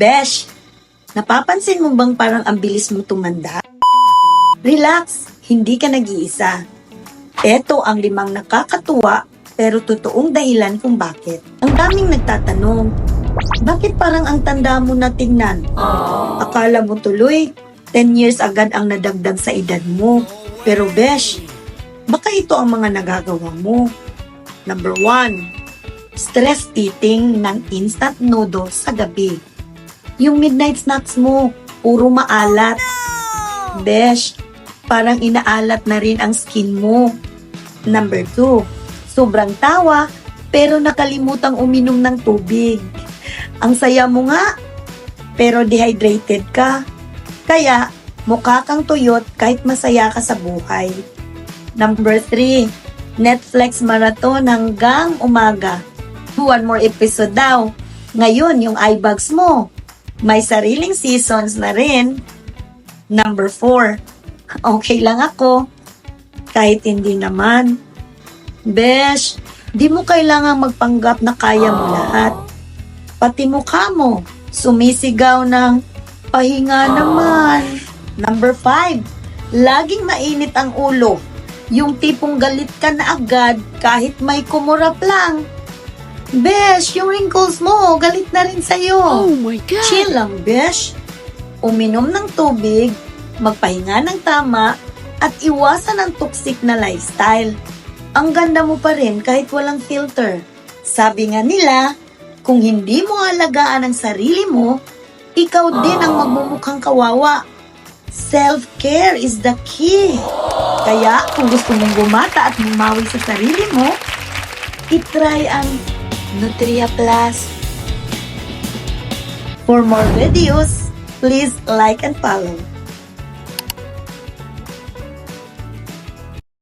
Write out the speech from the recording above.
Besh, napapansin mo bang parang ang bilis mo tumanda? Relax, hindi ka nag-iisa. Ito ang limang nakakatuwa pero totoong dahilan kung bakit. Ang daming nagtatanong, bakit parang ang tanda mo na tingnan? Akala mo tuloy, 10 years agad ang nadagdag sa edad mo. Pero besh, baka ito ang mga nagagawa mo. Number 1, stress eating ng instant noodles sa gabi. Yung midnight snacks mo, puro maalat. Besh, parang inaalat na rin ang skin mo. Number 2, sobrang tawa pero nakalimutang uminom ng tubig. Ang saya mo nga, pero dehydrated ka. Kaya, mukha kang tuyot kahit masaya ka sa buhay. Number 3, Netflix marathon hanggang umaga. One more episode daw. Ngayon, yung eyebags mo. May sariling seasons na rin. Number 4, okay lang ako. Kahit hindi naman. Besh, di mo kailangang magpanggap na kaya mo lahat. Pati mukha mo, sumisigaw ng pahinga naman. Number 5, laging mainit ang ulo. Yung tipong galit ka na agad kahit may kumurap lang. Besh, yung wrinkles mo, galit na rin sa'yo. Oh my God! Chill lang, besh. Uminom ng tubig, magpahinga ng tama, at iwasan ang toxic na lifestyle. Ang ganda mo pa rin kahit walang filter. Sabi nga nila, kung hindi mo alagaan ang sarili mo, ikaw din ang magmumukhang kawawa. Self-care is the key. Kaya kung gusto mong bumata at bumawi sa sarili mo, itry ang Nutria Plus. For more videos, please like and follow.